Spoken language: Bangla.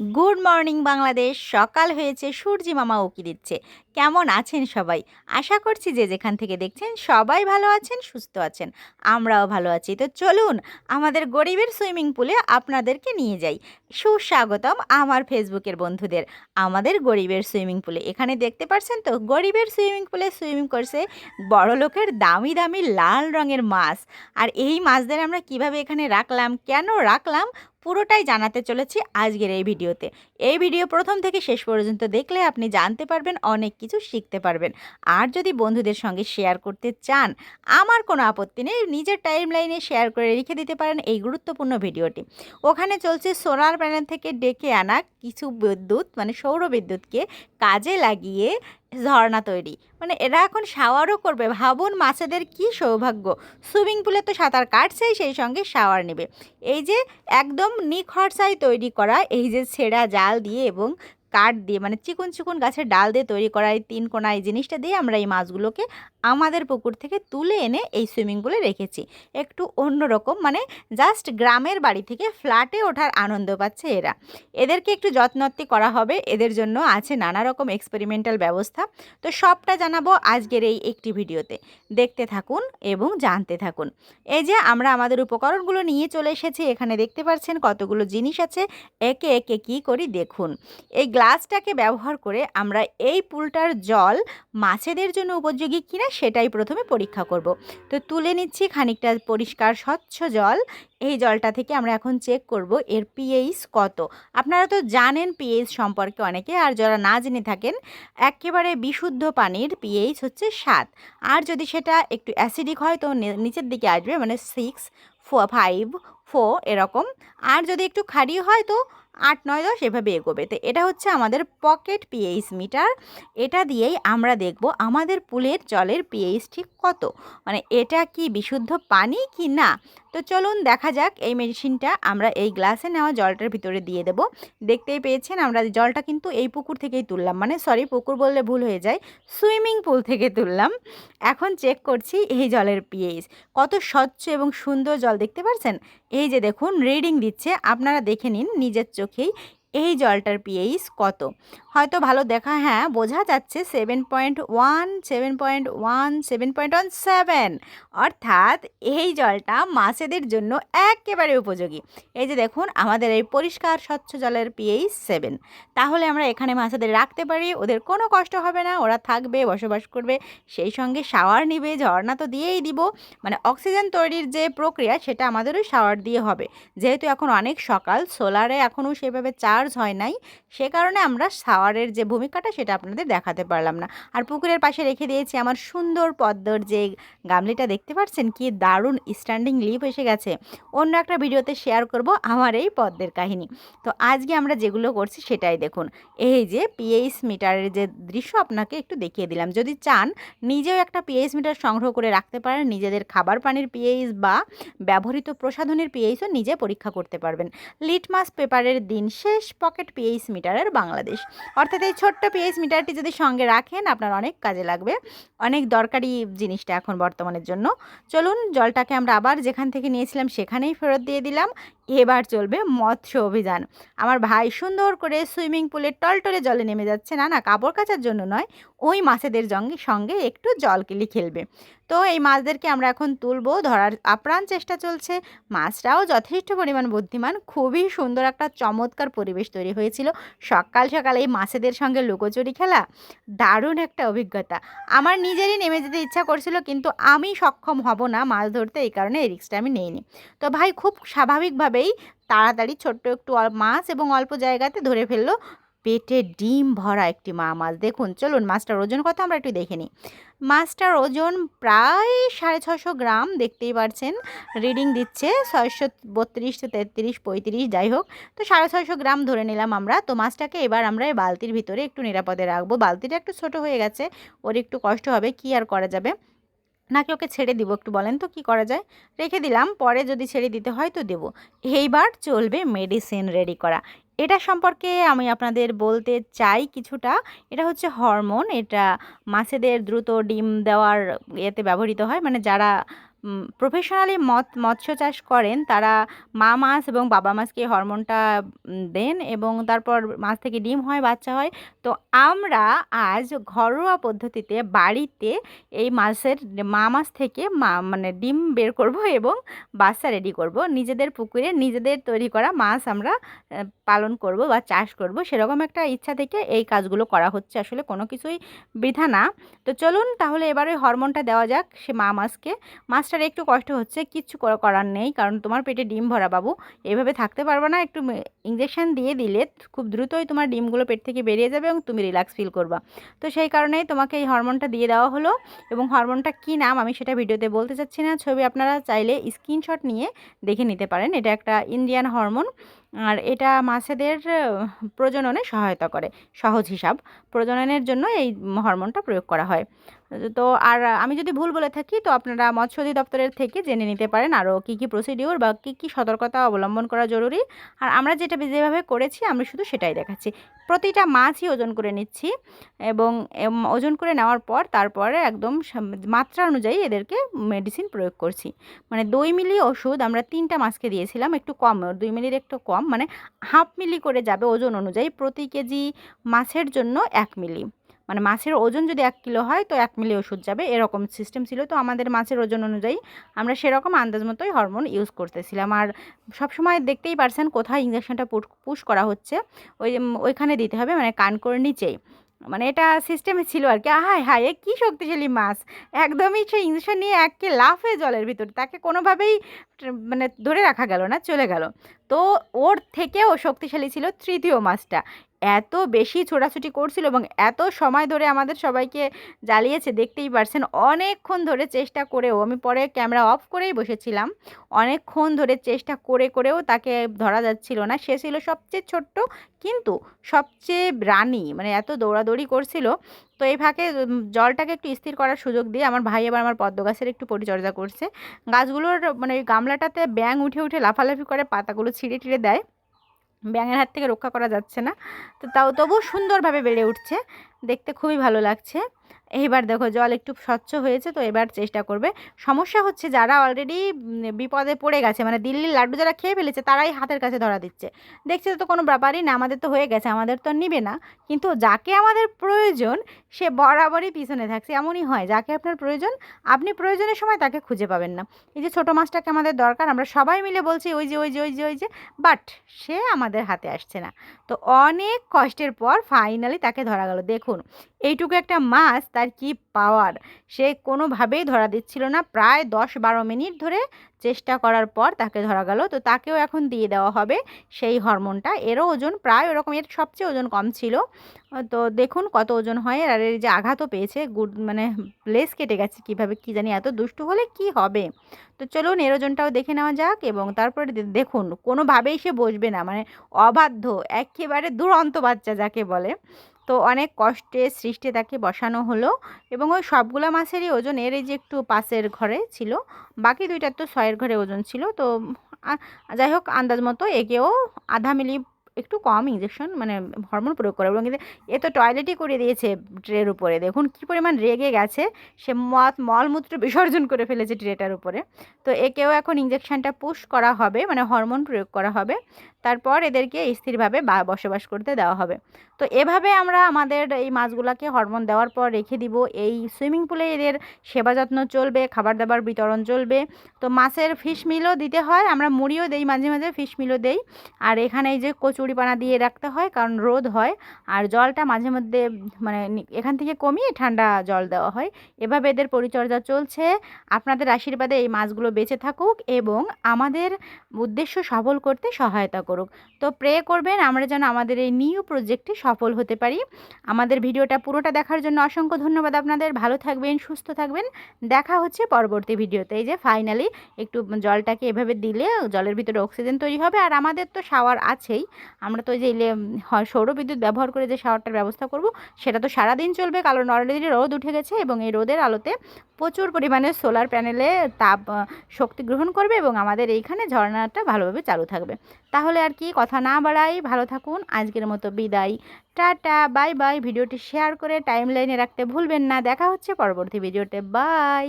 Good morning Bangladesh. সকাল হয়েছে, সূর্যি মামা উকি দিচ্ছে। কেমন আছেন সবাই? আশা করছি যে যেখান থেকে দেখছেন সবাই ভালো আছেন, সুস্থ আছেন। আমরাও ভালো আছি। তো চলুন আমাদের গরিবের সুইমিং পুলে আপনাদেরকে নিয়ে যাই। সুস্বাগতম আমার ফেসবুকের বন্ধুদের, আমাদের গরিবের সুইমিং পুলে। এখানে দেখতে পাচ্ছেন তো, গরিবের সুইমিং পুলে সুইমিং করছে বড় লোকের দামি দামি লাল রঙের মাছ। আর এই মাছদের আমরা কীভাবে এখানে রাখলাম, কেন রাখলাম পুরোটাই জানাতে চলেছি আজকের এই ভিডিওতে। এই ভিডিও প্রথম থেকে শেষ পর্যন্ত দেখলে আপনি জানতে পারবেন, অনেক কিছু শিখতে পারবেন। আর যদি বন্ধুদের সঙ্গে শেয়ার করতে চান, আমার কোনো আপত্তি নেই, নিজের টাইম লাইনে শেয়ার করে রেখে দিতে পারেন এই গুরুত্বপূর্ণ ভিডিওটি। ওখানে চলছে সোলার প্যানেল থেকে ডেকে আনা কিছু বিদ্যুৎ মানে সৌর বিদ্যুৎকে কাজে লাগিয়ে ঝর্ণা তৈরি। মানে এরা এখন শাওয়ারও করবে। ভাবুন মাছেদের কি সৌভাগ্য। সুইমিং পুলে তো সাঁতার কাটছেই, সেই সঙ্গে শাওয়ার নেবে। এই যে একদম নিখরচায় তৈরি করা, এই যে ছেঁড়া জাল দিয়ে এবং কাঠ দিয়ে মানে চিকন চিকন গাছের ডাল দিয়ে তৈরি করা এই তিন কোনা এই জিনিসটা দিয়ে আমরা এই মাছগুলোকে আমাদের পুকুর থেকে তুলে এনে এই সুইমিং পুলে রেখেছি। একটু অন্যরকম মানে জাস্ট গ্রামের বাড়ি থেকে ফ্ল্যাটে ওঠার আনন্দ পাচ্ছে এরা। এদেরকে একটু যত্নত্তি করা হবে, এদের জন্য আছে নানা রকম এক্সপেরিমেন্টাল ব্যবস্থা। তো সবটা জানাব আজকের এই একটি ভিডিওতে। দেখতে থাকুন এবং জানতে থাকুন। এই যে আমরা আমাদের উপকরণগুলো নিয়ে চলে এসেছি, এখানে দেখতে পাচ্ছেন কতগুলো জিনিস আছে। একে একে কি করি দেখুন। এই গ্লাসটাকে ব্যবহার করে আমরা এই পুলটার জল মাছেদের জন্য উপযোগী কিনা সেটাই প্রথমে পরীক্ষা করব। তো তুলে নিচ্ছি খানিকটা পরিষ্কার স্বচ্ছ জল। এই জলটা থেকে আমরা এখন চেক করব এর পিএইচ কত। আপনারা তো জানেন পিএইচ সম্পর্কে অনেকে, আর যারা না জেনে থাকেন, একেবারে বিশুদ্ধ পানির পিএইচ হচ্ছে সাত। আর যদি সেটা একটু অ্যাসিডিক হয়, তো নিচের দিকে আসবে মানে সিক্স ফো ফাইভ ফোর এরকম। আর যদি একটু খারি হয়, তো আট, নয়, দশ এভাবে এগোবে। তো এটা হচ্ছে আমাদের পকেট পিএইচ মিটার। এটা দিয়েই আমরা দেখব আমাদের পুলের জলের পিএইচ ঠিক কত। মানে এটা কি বিশুদ্ধ পানি কি না? তো চলুন দেখা যাক এই মেশিনটা আমরা এই গ্লাসে নেওয়া জলটার ভিতরে দিয়ে দেব। দেখতেই পেয়েছেন আমরা জলটা কিন্তু এই পুকুর থেকেই তুললাম। মানে সরি, পুকুর বললে ভুল হয়ে যায়। সুইমিং পুল থেকে তুললাম। এখন চেক করছি এই জলের পিএইচ। কত স্বচ্ছ এবং সুন্দর জল, দেখতে পাচ্ছেন এই যে দেখুন রিডিং দিচ্ছে আপনারা দেখে নিন নিজের চোখেই এই জলটার পিএইচ কত। হয়তো ভালো দেখা হ্যাঁ বোঝা যাচ্ছে seven point one seven point one seven point one seven অর্থাৎ এই জলটা মাছেদের জন্য একেবারে উপযোগী। এই যে দেখুন, আমাদের এই পরিষ্কার, স্বচ্ছ জলের পিএইচ সেভেন তাহলে আমরা এখানে মাছেদের রাখতে পারি, ওদের কোনো কষ্ট হবে না, ওরা থাকবে, বসবাস করবে, সেই সঙ্গে শাওয়ার নিবে, ঝর্ণা তো দিয়েই দিব। মানে অক্সিজেন তৈরির যে প্রক্রিয়া, সেটা আমাদেরও শাওয়ার দিয়ে হবে। যেহেতু এখন অনেক সকাল সোলারে এখনও সেভাবে চার্জ হয় নাই, সে কারণে আমরা শাওয়ারের যে ভূমিকাটা সেটা আপনাদের দেখাতে পারলাম না। আর পুকুরের পাশে রেখে দিয়েছি আমার সুন্দর পদ্মর যে গামলিটা দেখতে পাচ্ছেন, কি দারুণ স্ট্যান্ডিং লিপ এসে গেছে। অন্য একটা ভিডিওতে শেয়ার করব আমার এই পদ্মের কাহিনী। তো আজকে আমরা যেগুলো করছি সেটাই দেখুন। এই যে পিএইচ মিটারের যে দৃশ্য আপনাকে একটু দেখিয়ে দিলাম। যদি চান নিজেও একটা পিএইচ মিটার সংগ্রহ করে রাখতে পারেন, নিজেদের খাবার পানির পিএইচ বা ব্যবহৃত প্রসাধনের পিএইচও নিজে পরীক্ষা করতে পারবেন। লিটমাস পেপারের দিন শেষ পকেট পিএইচ মিটারের বাংলাদেশ। অর্থাৎ এই ছোট্ট পিএইচ মিটারটি যদি সঙ্গে রাখেন, আপনার অনেক কাজে লাগবে। অনেক দরকারি জিনিসটা এখন বর্তমানের জন্য। চলুন, জলটাকে আমরা আবার যেখান থেকে নিয়েছিলাম সেখানেই ফেরত দিয়ে দিলাম। এবার চলবে মৎস্য অভিযান। আমার ভাই সুন্দর করে সুইমিং পুলের টলটলে জলে নেমে যাচ্ছে। না না, কাপড় কাচার জন্য নয়, ওই মাছেদের জঙ্গে সঙ্গে একটু জল কিলি খেলবে। তো এই মাছদেরকে আমরা এখন তুলবো, ধরার আপ্রাণ চেষ্টা চলছে। মাছটাও যথেষ্ট পরিমাণ বুদ্ধিমান, খুবই সুন্দর একটা চমৎকার পরিবেশ তৈরি হয়েছিল সকাল সকাল এই মাছেদের সঙ্গে লুকোচুরি খেলা। দারুণ একটা অভিজ্ঞতা। আমার নিজেরই নেমে যেতে ইচ্ছা করছিল, কিন্তু আমি সক্ষম হব না মাছ ধরতে, এই কারণে এই রিক্সটা আমি নেইনি। তো ভাই, খুব স্বাভাবিকভাবেই তাড়াতাড়ি ছোট্ট একটু মাছ এবং অল্প জায়গাতে ধরে ফেলল। পেটে ডিম ভরা একটি মা মাছ। দেখুন, চলুন মাছটার ওজন কথা আমরা একটু দেখে নিই। মাছটার ওজন প্রায় সাড়ে ছশো গ্রাম, দেখতেই পারছেন। রিডিং দিচ্ছে ছয়শো বত্রিশ তেত্রিশ, পঁয়ত্রিশ, যাই হোক। তো সাড়ে ছয়শো গ্রাম ধরে নিলাম আমরা। তো মাছটাকে এবার আমরা এই বালতির ভিতরে একটু নিরাপদে রাখব। বালতিটা একটু ছোট হয়ে গেছে, ওর একটু কষ্ট হবে, কি আর করা যাবে? নাকি ওকে ছেড়ে দিব একটু বলেন তো, কি করা যায়? রেখে দিলাম, পরে যদি ছেড়ে দিতে হয় তো দেবো। এইবার চলবে মেডিসিন রেডি করা। এটা সম্পর্কে আমি আপনাদের বলতে চাই কিছুটা। এটা হচ্ছে হরমোন, এটা মাছেদের দ্রুত ডিম দেওয়ার এতে ব্যবহৃত হয়। মানে যারা প্রফেশনালি মৎ মৎস্য চাষ করেন, তারা মা মাছ এবং বাবা মাছকে হরমোনটা দেন এবং তারপর মাছ থেকে ডিম হয়, বাচ্চা হয়। তো আমরা আজ ঘরোয়া পদ্ধতিতে বাড়িতে এই মাছের, মা মাছ থেকে মা মানে ডিম বের করব এবং বাচ্চা রেডি করব। নিজেদের পুকুরে নিজেদের তৈরি করা মাছ আমরা পালন করব বা চাষ করব। সেরকম একটা ইচ্ছা থেকে এই কাজগুলো করা হচ্ছে। আসলে কোনো কিছুই বৃথা না। তো চলুন তাহলে এবারে হরমোনটা দেওয়া যাক। সে মা মাছকে মাছটার একটু কষ্ট হচ্ছে, কিচ্ছু করার নেই। কারণ তোমার পেটে ডিম ভরা বাবু, এভাবে থাকতে পারবে না। একটু ইঞ্জেকশান দিয়ে দিলে খুব দ্রুতই তোমার ডিমগুলো পেট থেকে বেরিয়ে যাবে এবং তুমি রিল্যাক্স ফিল করবা। তো সেই কারণেই তোমাকে এই হরমোনটা দিয়ে দেওয়া হলো এবং হরমোনটা কী নাম আমি সেটা ভিডিওতে বলতে চাচ্ছি না। ছবি আপনারা চাইলে স্ক্রিনশট নিয়ে দেখে নিতে পারেন। এটা একটা ইন্ডিয়ান হরমোন আর এটা মাছেদের প্রজননে সহায়তা করে। সহজ হিসাব। প্রজননের জন্য এই হরমোনটা প্রয়োগ করা হয়। তো আর আমি যদি ভুল বলে থাকি, তো আপনারা মৎস্য অধিদপ্তরের থেকে জেনে নিতে পারেন আরও কী কী প্রসিডিওর বা কী কী সতর্কতা অবলম্বন করা জরুরি। আর আমরা যেটা যেভাবে করেছি আমি শুধু সেটাই দেখাচ্ছি। প্রতিটা মাছই ওজন করে নিচ্ছি এবং ওজন করে নেওয়ার পর তারপরে একদম মাত্রা অনুযায়ী এদেরকে মেডিসিন প্রয়োগ করছি। মানে দুই মিলি ওষুধ আমরা তিনটা মাছকে দিয়েছিলাম, একটু কম, দুই মিলির একটু কম মানে হাফ মিলি করে যাবে ওজন অনুযায়ী প্রতি কেজি মাছের জন্য এক মিলি। মানে মাছের ওজন যদি এক কিলো হয়, তো এক মিলি ওষুধ যাবে। এরকম সিস্টেম ছিল। তো আমাদের মাছের ওজন অনুযায়ী আমরা সেরকম আন্দাজ মতোই হরমোন ইউজ করতেছিলাম। আর সবসময় দেখতেই পারছেন কোথায় ইঞ্জেকশনটা পুশ করা হচ্ছে। ওই ওইখানে দিতে হবে মানে কানকোর নিচেই। মানে এটা সিস্টেমে ছিল আর কি। হায় হায়, এ কী শক্তিশালী মাছ। একদমই সে ইঞ্জেকশন নিয়ে একে লাফে জলের ভিতর। তাকে কোনোভাবেই মানে ধরে রাখা গেল না, চলে গেল। তো ওর থেকেও শক্তিশালী ছিল তৃতীয় মাছটা। এত বেশি ছোটাছুটি করছিল এবং এত সময় ধরে আমাদের সবাইকে জ্বালিয়েছে, দেখতেই পারছেন। অনেকক্ষণ ধরে চেষ্টা করেও, আমি পরে ক্যামেরা অফ করেই বসেছিলাম। অনেকক্ষণ ধরে চেষ্টা করে, করেও তাকে ধরা যাচ্ছিল না। সে ছিল সবচেয়ে ছোট্ট কিন্তু সবচেয়ে রানী মানে এত দৌড়াদৌড়ি করছিল। তো এই ফাঁকে জলটাকে একটু স্থির করার সুযোগ দিয়ে আমার ভাই এবার আমার পদ্ম গাছের একটু পরিচর্যা করছে। গাছগুলোর মানে ওই গামলাটাতে ব্যাং উঠে উঠে লাফালাফি করে, পাতাগুলো ছিঁড়ে টিড়ে দেয়। ব্যাঙের হাত থেকে রক্ষা করা যাচ্ছে না। তো তাও তবুও সুন্দরভাবে বেড়ে উঠছে। দেখতে খুবই ভালো লাগছে। এইবার দেখো জল একটু স্বচ্ছ হয়েছে তো এবার চেষ্টা করবে। সমস্যা হচ্ছে যারা অলরেডি বিপদে পড়ে গেছে মানে দিল্লির লাড্ডু যারা খেয়ে ফেলেছে, তারাই হাতের কাছে ধরা দিচ্ছে। দেখছে তো কোনো ব্যাপারই না, আমাদের তো হয়ে গেছে, আমাদের তো নিবে না। কিন্তু যাকে আমাদের প্রয়োজন, সে বরাবরই পিছনে থাকছে, এমনই হয়। যাকে আপনার প্রয়োজন, আপনি প্রয়োজনের সময় তাকে খুঁজে পাবেন না। এই যে ছোটো মাছটাকে আমাদের দরকার, আমরা সবাই মিলে বলছি, ওই যে ওই যে ওই যে ওই যে বাট সে আমাদের হাতে আসছে না। তো অনেক কষ্টের পর ফাইনালি তাকে ধরা গেল। দেখুন, এইটুকু একটা মাছ তার কি পাওয়ার সে কোনোভাবেই ধরা দিচ্ছিল না। প্রায় দশ বারো মিনিট ধরে চেষ্টা করার পর তাকে ধরা গেল। তো তাকেও এখন দিয়ে দেওয়া হবে সেই হরমোনটা এরও ওজন প্রায় ওরকম, এর সবচেয়ে ওজন কম ছিল। তো দেখুন কত ওজন হয়। আর এর যে আঘাতও পেয়েছে, গুড মানে লেস কেটে গেছে কীভাবে, কী জানি এত দুষ্টু হলে কি হবে? তো চলুন এর ওজনটাও দেখে নেওয়া যাক এবং তারপরে দেখুন, কোনোভাবেই সে বসবে না। মানে অবাধ্য, একেবারে দুরন্ত বাচ্চা যাকে বলে। তো অনেক কষ্টে সৃষ্টি তাকে বসানো হলো এবং ওই সবগুলো মাছেরই ওজন এর যে একটু পাশের ঘরে ছিল, বাকি দুইটার তো ছয়ের ঘরে ওজন ছিল। তো যাই হোক, আন্দাজ মতো এগেও আধা মিলি একটু কম ইঞ্জেকশন মানে হরমোন প্রয়োগ করে। এবং এ তো টয়লেটই করে দিয়েছে ট্রের উপরে। দেখুন কী পরিমাণ রেগে গেছে। সে মত, মলমূত্র বিসর্জন করে ফেলেছে ট্রেটার উপরে। তো একেও এখন ইঞ্জেকশনটা পুশ করা হবে মানে হরমোন প্রয়োগ করা হবে। তারপর এদেরকে স্থিরভাবে বা, বসবাস করতে দেওয়া হবে। তো এভাবে আমরা আমাদের এই মাছগুলোকে হরমোন দেওয়ার পর রেখে দিব। এই সুইমিং পুলে এদের সেবা যত্ন চলবে খাবার দাবার বিতরণ চলবে। তো মাছের ফিশ মিলও দিতে হয়, আমরা মুড়িও দেই, মাঝে মাঝে ফিশ মিলও দেই। আর এখানে এই যে কচুরিপানা দিয়ে রাখতে হয়, কারণ রোদ হয়। আর জলটা মাঝে মধ্যে মানে এখান থেকে কমিয়ে ঠান্ডা জল দেওয়া হয়। এভাবে এদের পরিচর্যা চলছে। আপনাদের আশীর্বাদে এই মাছগুলো বেঁচে থাকুক এবং আমাদের উদ্দেশ্য সফল করতে সহায়তা করুক। তো প্রে করবেন, আমরা যেন আমাদের এই নিউ প্রজেক্টে সফল হতে পারি। আমাদের ভিডিওটা পুরোটা দেখার জন্য অসংখ্য ধন্যবাদ আপনাদের। ভালো থাকবেন, সুস্থ থাকবেন। দেখা হচ্ছে পরবর্তী ভিডিওতে। এই যে ফাইনালি একটু জলটাকে এভাবে দিলে জলের ভিতরে অক্সিজেন তৈরি হবে। আর আমাদের তো শাওয়ার আছেই। আমরা তো যে ইলে, হয় সৌরবিদ্যুৎ ব্যবহার করে যে শাওয়ারটার ব্যবস্থা করব, সেটা তো সারাদিন চলবে। কারণ অলরেডি রোদ উঠে গেছে এবং এই রোদের আলোতে প্রচুর পরিমাণে সোলার প্যানেলে তাপ শক্তি গ্রহণ করবে এবং আমাদের এইখানে ঝর্ণাটা ভালোভাবে চালু থাকবে। তাহলে আর কি, কথা না বাড়াই, ভালো থাকুন, আজকের মতো বিদায়। টাটা, বাই বাই, ভিডিওটি শেয়ার করে টাইম লাইনে রাখতে ভুলবেন না। দেখা হচ্ছে পরবর্তী ভিডিওতে বাই